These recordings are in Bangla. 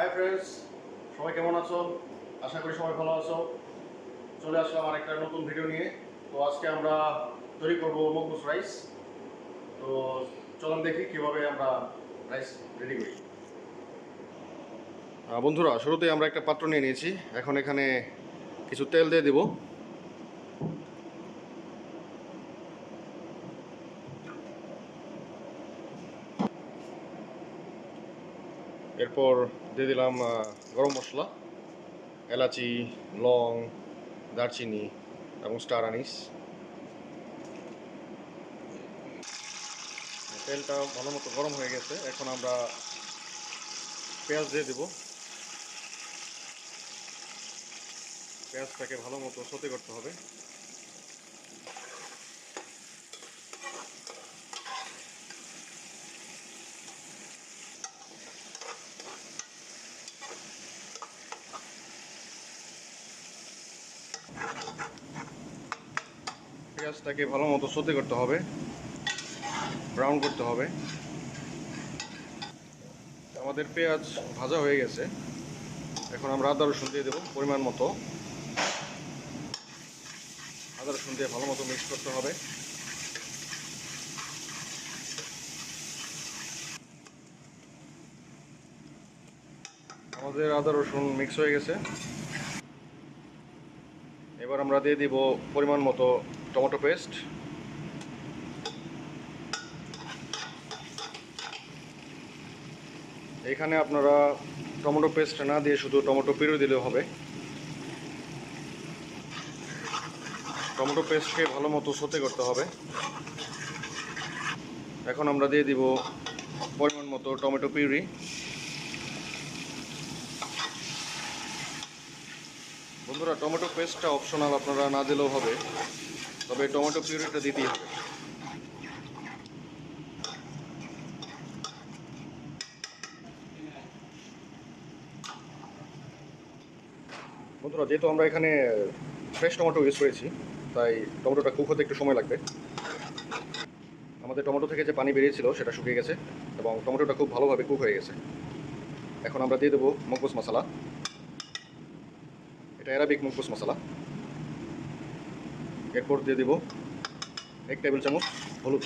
হাই ফ্রেন্ডস সবাই কেমন আছো? আশা করি সবাই ভালো আছো। চলে আসলাম আর একটা নতুন ভিডিও নিয়ে। তো আজকে আমরা তৈরি করব মকবুস রাইস তো চলুন দেখি কীভাবে আমরা রাইস রেডি করি। বন্ধুরা, শুরুতেই আমরা একটা পাত্র নিয়ে নিয়েছি। এখন এখানে কিছু তেল দিয়ে দেব। এরপর দিয়ে দিলাম গরম মশলা, এলাচি, লং, দারচিনি এবং স্টার আনিস। তেলটা ভালো মতো গরম হয়ে গেছে। এখন আমরা পেঁয়াজ দিয়ে দেব। পেঁয়াজটাকে ভালো মতো সতে করতে হবে। পেঁয়াজটাকে ভালো মতো সতে করতে হবে ব্রাউন করতে হবে। আমাদের পেঁয়াজ ভাজা হয়ে গেছে। এখন আমরা আদা, রসুন দিয়ে দেবো পরিমাণ মতো। আদা, রসুন দিয়ে ভালো মতো মিক্স করতে হবে। আমাদের আদা, রসুন মিক্স হয়ে গেছে। এবার আমরা দিয়ে দিব পরিমাণ মতো টমেটো পেস্ট এখানে আপনারা টমেটো পেস্ট না দিয়ে শুধু টমেটো পিউরি দিলেও হবে। টমেটো পেস্টকে ভালো মতো সতে করতে হবে। এখন আমরা দিয়ে দিব পরিমাণ মতো টমেটো পিউরি। বন্ধুরা টমেটো পেস্টটা অপশনাল আপনারা না দিলেও হবে। তবে টমেটো পিউরিটা দিতেই হবে। বন্ধুরা, যেহেতু আমরা এখানে ফ্রেশ টমেটো ইউজ করেছি, তাই টমেটোটা কুক হতে একটু সময় লাগবে। আমাদের টমেটো থেকে যে পানি বেরিয়েছিল, সেটা শুকিয়ে গেছে এবং টমেটোটা খুব ভালোভাবে কুক হয়ে গেছে। এখন আমরা দিয়ে দেবো মকবুস মশলা। এটা অ্যারাবিক মুখবুস মশলা। এরপর দিয়ে দিব। এক টেবিল চামচ হলুদ।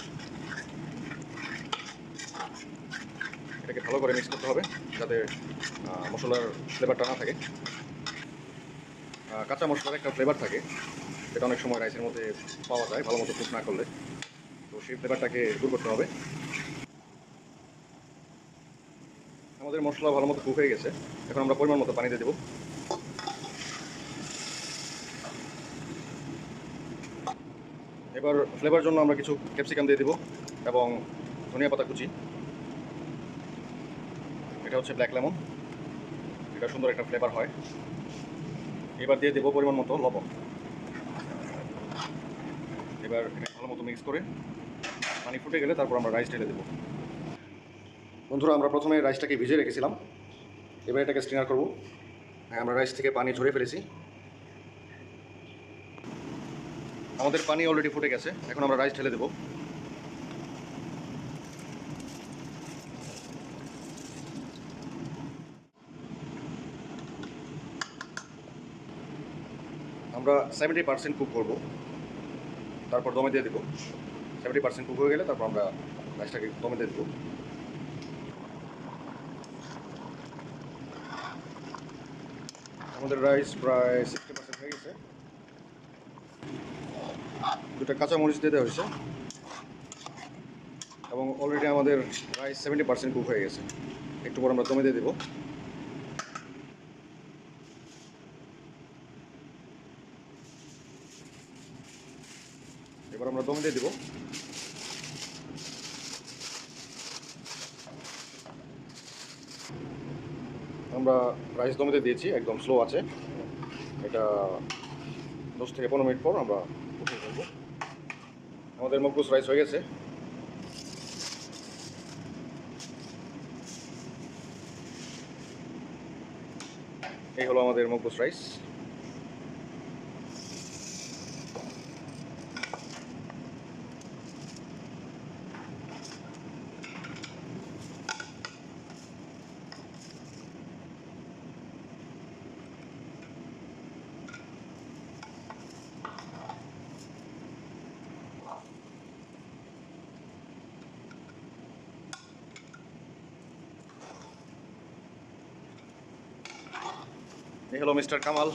এটাকে ভালো করে মিক্স করতে হবে যাতে মশলার ফ্লেভারটা না থাকে। কাঁচা মশলার একটা ফ্লেভার থাকে। যেটা অনেক সময় রাইসের মধ্যে পাওয়া যায়, ভালো মতো কুক না করলে। তো সেই ফ্লেভারটাকে দূর করতে হবে। আমাদের মশলা ভালো মতো কুক হয়ে গেছে। এখন আমরা পরিমাণ মতো পানি দিয়ে দেবো। এবার ফ্লেভার জন্য আমরা কিছু ক্যাপসিকাম দিয়ে দিব এবং ধনিয়া পাতা কুচি। এটা হচ্ছে ব্ল্যাক লেমন এটা সুন্দর একটা ফ্লেভার হয়। এবার দিয়ে দেবো পরিমাণ মতো লবণ। এবার ভালো মতো মিক্স করে পানি ফুটে গেলে তারপর আমরা রাইস ঢেলে দেবো। বন্ধুরা, আমরা প্রথমে রাইসটাকে ভিজে রেখেছিলাম। এবার এটাকে স্টিনার করব। হ্যাঁ আমরা রাইস থেকে পানি ঝরে ফেলেছি। আমাদের পানি অলরেডি ফুটে গেছে। এখন আমরা রাইস ঢেলে দেবো। আমরা সেভেন্টি পার্সেন্ট কুক করব। তারপর দমে দিয়ে দেবো। সেভেন্টি পার্সেন্ট কুক হয়ে গেলে তারপর আমরা রাইসটাকে দমে দিয়ে দেবো। আমাদের রাইস প্রায় সিক্সটি পার্সেন্ট হয়ে গেছে। দুটা কাঁচা মরিচ দিতে হয়েছে। এবং অলরেডি আমাদের রাইস সেভেন্টি পার্সেন্ট কুক হয়ে গেছে। একটু পর আমরা দমে দিয়ে দেবো। এবার আমরা দমে দিয়ে দেবো। আমরা রাইস দমেতে দিয়েছি, একদম স্লো আছে। এটা দশ থেকে পনেরো মিনিট পর আমরা আমাদের মকবুস রাইস হয়ে গেছে। এই হলো আমাদের মকবুস রাইস এই হলো মিস্টার কামাল